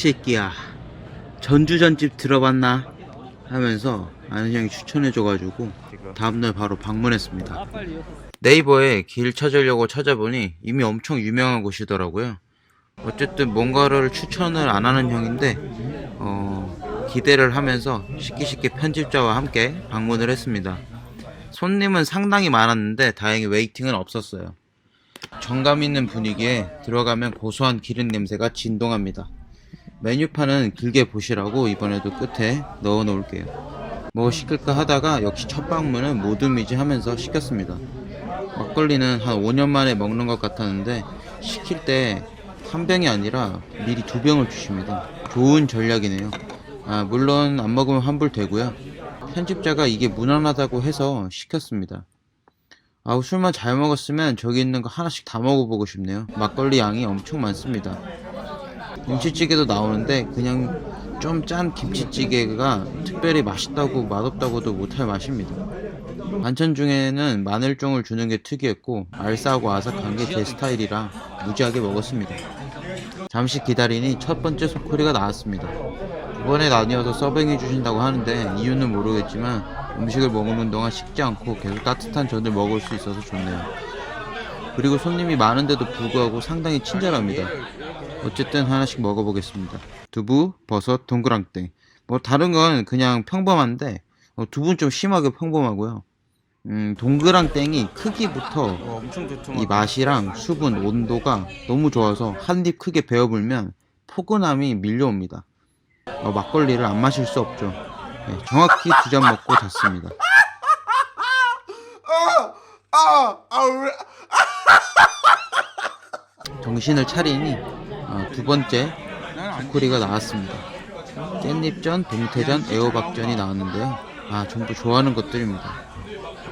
새끼야 전주전집 들어봤나? 하면서 아는 형이 추천해줘가지고 다음날 바로 방문했습니다. 네이버에 길 찾으려고 찾아보니 이미 엄청 유명한 곳이더라고요. 어쨌든 뭔가를 추천을 안 하는 형인데 어, 기대를 하면서 쉽게 쉽게 편집자와 함께 방문을 했습니다. 손님은 상당히 많았는데 다행히 웨이팅은 없었어요. 정감 있는 분위기에 들어가면 고소한 기름 냄새가 진동합니다. 메뉴판은 길게 보시라고 이번에도 끝에 넣어 놓을게요. 뭐 시킬까 하다가 역시 첫 방문은 모둠이지 하면서 시켰습니다. 막걸리는 한 5년 만에 먹는 것 같았는데 시킬 때 한 병이 아니라 미리 두 병을 주십니다. 좋은 전략이네요. 아, 물론 안 먹으면 환불 되고요. 편집자가 이게 무난하다고 해서 시켰습니다. 아우 술만 잘 먹었으면 저기 있는 거 하나씩 다 먹어보고 싶네요 막걸리 양이 엄청 많습니다 김치찌개도 나오는데 그냥 좀 짠 김치찌개가 특별히 맛있다고 맛없다고도 못할 맛입니다. 반찬 중에는 마늘종을 주는 게 특이했고 알싸하고 아삭한 게 제 스타일이라 무지하게 먹었습니다. 잠시 기다리니 첫 번째 소쿠리가 나왔습니다. 두 번에 나뉘어서 서빙해 주신다고 하는데 이유는 모르겠지만 음식을 먹는 동안 식지 않고 계속 따뜻한 전을 먹을 수 있어서 좋네요. 그리고 손님이 많은데도 불구하고 상당히 친절합니다. 어쨌든 하나씩 먹어보겠습니다. 두부, 버섯, 동그랑땡. 뭐 다른 건 그냥 평범한데 어, 두부는 좀 심하게 평범하고요. 음, 동그랑땡이 크기부터 이 맛이랑 수분, 온도가 너무 좋아서 한 입 크게 베어불면 포근함이 밀려옵니다. 어, 막걸리를 안 마실 수 없죠. 네, 정확히 두 잔 먹고 잤습니다. 정신을 차리니 어, 두 번째 소쿠리가 나왔습니다. 깻잎전, 동태전, 애호박전이 나왔는데요. 아 전부 좋아하는 것들입니다.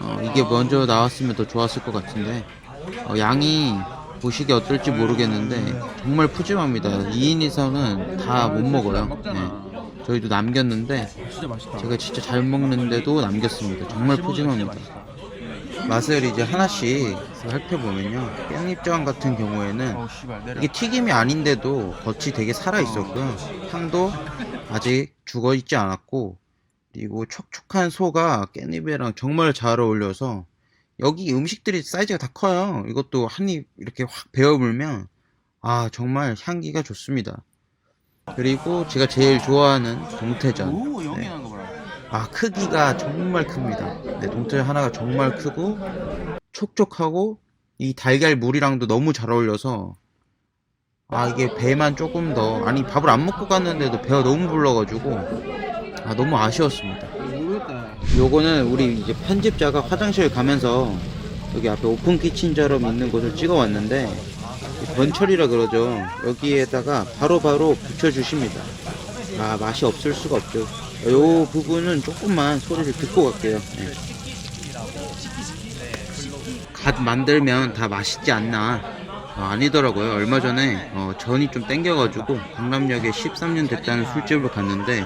어, 이게 먼저 나왔으면 더 좋았을 것 같은데 어, 양이 보시기 어떨지 모르겠는데 정말 푸짐합니다. 2인 이상은 다 못 먹어요. 네. 저희도 남겼는데 맛있다. 제가 진짜 잘 먹는데도 남겼습니다. 정말 푸짐합니다. 맛을 이제 하나씩 살펴보면요. 깻잎전 같은 경우에는 내려. 이게 튀김이 아닌데도 겉이 되게 살아 있었고요. 향도 아직 죽어 있지 않았고 그리고 촉촉한 소가 깻잎이랑 정말 잘 어울려서 여기 음식들이 사이즈가 다 커요. 이것도 한 입 이렇게 확 베어물면 아 정말 향기가 좋습니다. 그리고 제가 제일 좋아하는 동태전. 오 네. 아 크기가 정말 큽니다. 네, 동태 하나가 정말 크고 촉촉하고 이 달걀 물이랑도 너무 잘 어울려서 아 이게 배만 조금 더 아니 밥을 안 먹고 갔는데도 배가 너무 불러가지고 아 너무 아쉬웠습니다. 요거는 우리 이제 편집자가 화장실 가면서 여기 앞에 오픈 키친처럼 있는 곳을 찍어 왔는데 번철이라 그러죠. 여기에다가 바로바로 붙여주십니다. 아 맛이 없을 수가 없죠. 요 부분은 조금만 소리를 듣고 갈게요. 네. 갓 만들면 다 맛있지 않나. 어, 아니더라고요. 얼마 전에 어, 전이 좀 땡겨가지고 강남역에 13년 됐다는 술집을 갔는데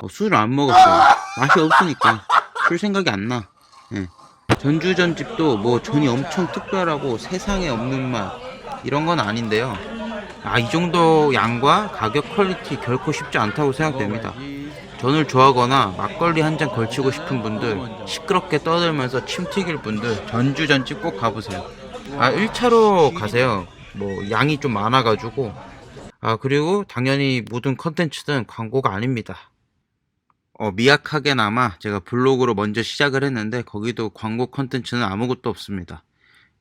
어, 술을 안 먹었어요. 맛이 없으니까 술 생각이 안 나. 예. 전주전집도 뭐 전이 엄청 특별하고 세상에 없는 맛 이런 건 아닌데요. 아 이 정도 양과 가격 퀄리티 결코 쉽지 않다고 생각됩니다. 전을 좋아하거나 막걸리 한 잔 걸치고 싶은 분들 시끄럽게 떠들면서 침 튀길 분들 전주전집 꼭 가보세요. 아 1차로 가세요. 뭐 양이 좀 많아가지고 아 그리고 당연히 모든 컨텐츠는 광고가 아닙니다. 어, 미약하게나마 제가 블로그로 먼저 시작을 했는데 거기도 광고 컨텐츠는 아무것도 없습니다.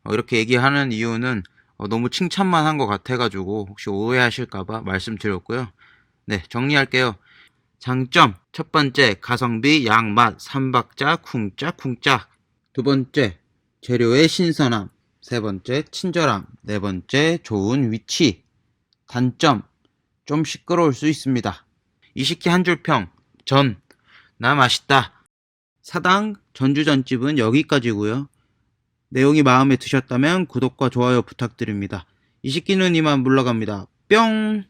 어, 이렇게 얘기하는 이유는 어, 너무 칭찬만 한 것 같아가지고 혹시 오해하실까봐 말씀드렸고요. 네, 정리할게요. 장점 첫 번째 가성비 양맛 삼박자 쿵짝 쿵짝 두 번째 재료의 신선함 세 번째 친절함 네 번째 좋은 위치 단점 좀 시끄러울 수 있습니다. 이식기 한 줄평 전 나 맛있다. 사당 전주전집은 여기까지고요. 내용이 마음에 드셨다면 구독과 좋아요 부탁드립니다. 이식기는 이만 물러갑니다. 뿅!